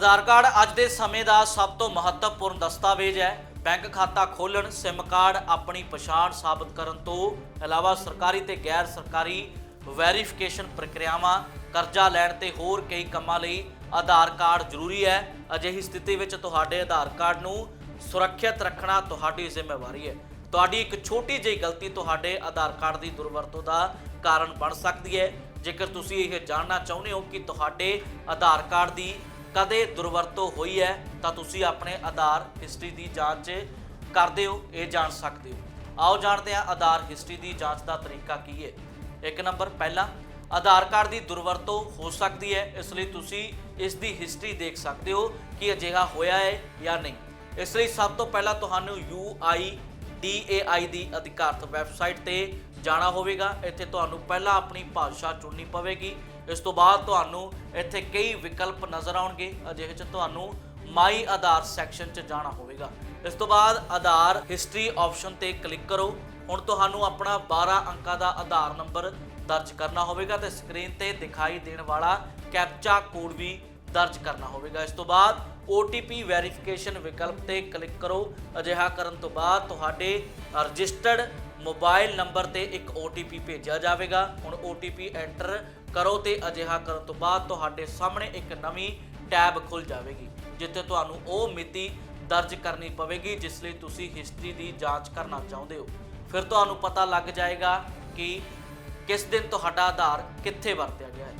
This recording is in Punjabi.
ਆਧਾਰ ਕਾਰਡ ਅੱਜ ਦੇ ਸਮੇਂ ਦਾ ਸਭ ਤੋਂ ਮਹੱਤਵਪੂਰਨ ਦਸਤਾਵੇਜ਼ ਹੈ। ਬੈਂਕ ਖਾਤਾ ਖੋਲ੍ਹਣ ਸਿਮ ਕਾਰਡ ਆਪਣੀ ਪਛਾਣ ਸਾਬਤ ਕਰਨ ਤੋਂ ਇਲਾਵਾ ਸਰਕਾਰੀ ਤੇ ਗੈਰ ਸਰਕਾਰੀ ਵੈਰੀਫਿਕੇਸ਼ਨ ਪ੍ਰਕਿਰਿਆਵਾਂ, ਕਰਜ਼ਾ ਲੈਣ ਤੇ ਹੋਰ ਕਈ ਕੰਮਾਂ ਲਈ ਆਧਾਰ ਕਾਰਡ ਜ਼ਰੂਰੀ ਹੈ। ਅਜਿਹੀ ਸਥਿਤੀ ਵਿੱਚ ਤੁਹਾਡੇ ਆਧਾਰ ਕਾਰਡ ਨੂੰ ਸੁਰੱਖਿਅਤ ਰੱਖਣਾ ਤੁਹਾਡੀ ਜ਼ਿੰਮੇਵਾਰੀ ਹੈ। ਤੁਹਾਡੀ ਇੱਕ ਛੋਟੀ ਜਿਹੀ ਗਲਤੀ ਤੁਹਾਡੇ ਆਧਾਰ ਕਾਰਡ ਦੀ ਦੁਰਵਰਤੋਂ ਦਾ ਕਾਰਨ ਬਣ ਸਕਦੀ ਹੈ। ਜੇਕਰ ਤੁਸੀਂ ਇਹ ਜਾਣਨਾ ਚਾਹੁੰਦੇ ਹੋ ਕਿ ਤੁਹਾਡੇ ਆਧਾਰ ਕਾਰਡ ਦੀ ਕਦੇ ਦੁਰਵਰਤੋਂ ਹੋਈ ਹੈ, ਤਾਂ ਤੁਸੀਂ ਆਪਣੇ ਆਧਾਰ ਹਿਸਟਰੀ ਦੀ ਜਾਂਚ ਕਰਦੇ ਹੋ, ਇਹ ਜਾਣ ਸਕਦੇ ਹੋ। ਆਓ ਜਾਣਦੇ ਹਾਂ ਆਧਾਰ ਹਿਸਟਰੀ ਦੀ ਜਾਂਚ ਦਾ ਤਰੀਕਾ ਕੀ ਹੈ। ਇੱਕ ਨੰਬਰ, ਪਹਿਲਾ, ਆਧਾਰ ਕਾਰਡ ਦੀ ਦੁਰਵਰਤੋਂ ਹੋ ਸਕਦੀ ਹੈ, ਇਸ ਲਈ ਤੁਸੀਂ ਇਸ ਦੀ ਹਿਸਟਰੀ ਦੇਖ ਸਕਦੇ ਹੋ ਕਿ ਅਜਿਹਾ ਹੋਇਆ ਹੈ ਜਾਂ ਨਹੀਂ। ਇਸ ਲਈ ਸਭ ਤੋਂ ਪਹਿਲਾਂ ਤੁਹਾਨੂੰ ਯੂ ਆਈ DAI ਦੀ ਅਧਿਕਾਰਤ ਵੈਬਸਾਈਟ ਤੇ ਜਾਣਾ ਹੋਵੇਗਾ। ਇੱਥੇ ਤੁਹਾਨੂੰ ਪਹਿਲਾਂ ਆਪਣੀ ਭਾਸ਼ਾ ਚੁਣਨੀ ਪਵੇਗੀ। ਇਸ ਤੋਂ ਬਾਅਦ ਤੁਹਾਨੂੰ ਇੱਥੇ ਕਈ ਵਿਕਲਪ ਨਜ਼ਰ ਆਉਣਗੇ। ਅਜਿਹੇ ਚ ਤੁਹਾਨੂੰ ਮਾਈ ਆਧਾਰ ਸੈਕਸ਼ਨ 'ਚ ਜਾਣਾ ਹੋਵੇਗਾ। ਇਸ ਤੋਂ ਬਾਅਦ ਆਧਾਰ ਹਿਸਟਰੀ ਆਪਸ਼ਨ ਤੇ ਕਲਿੱਕ ਕਰੋ। ਹੁਣ ਤੁਹਾਨੂੰ ਆਪਣਾ 12 ਅੰਕਾਂ ਦਾ ਆਧਾਰ ਨੰਬਰ ਦਰਜ ਕਰਨਾ ਹੋਵੇਗਾ ਤੇ ਸਕਰੀਨ ਤੇ ਦਿਖਾਈ ਦੇਣ ਵਾਲਾ ਕੈਪਚਾ ਕੋਡ ਵੀ ਦਰਜ ਕਰਨਾ ਹੋਵੇਗਾ। ਇਸ ਤੋਂ ਬਾਅਦ OTP ਵੈਰੀਫਿਕੇਸ਼ਨ ਵਿਕਲਪ ਤੇ ਕਲਿੱਕ ਕਰੋ। ਅਜਿਹਾ ਕਰਨ ਤੋਂ ਬਾਅਦ ਤੁਹਾਡੇ ਰਜਿਸਟਰਡ ਮੋਬਾਈਲ ਨੰਬਰ ਤੇ ਇੱਕ OTP ਭੇਜਿਆ ਜਾਵੇਗਾ। ਹੁਣ OTP ਐਂਟਰ ਕਰੋ ਤੇ ਅਜਿਹਾ ਕਰਨ ਤੋਂ ਬਾਅਦ ਤੁਹਾਡੇ ਸਾਹਮਣੇ ਇੱਕ ਨਵੀਂ ਟੈਬ ਖੁੱਲ ਜਾਵੇਗੀ, ਜਿੱਥੇ ਤੁਹਾਨੂੰ ਉਹ ਮਿਤੀ ਦਰਜ ਕਰਨੀ ਪਵੇਗੀ, ਜਿਸ ਲਈ ਤੁਸੀਂ ਹਿਸਟਰੀ ਦੀ ਜਾਂਚ ਕਰਨਾ ਚਾਹੁੰਦੇ ਹੋ। ਫਿਰ ਤੁਹਾਨੂੰ ਪਤਾ ਲੱਗ ਜਾਏਗਾ ਕਿ ਕਿਸ ਦਿਨ ਤੁਹਾਡਾ ਆਧਾਰ ਕਿੱਥੇ ਵਰਤਿਆ ਗਿਆ ਹੈ।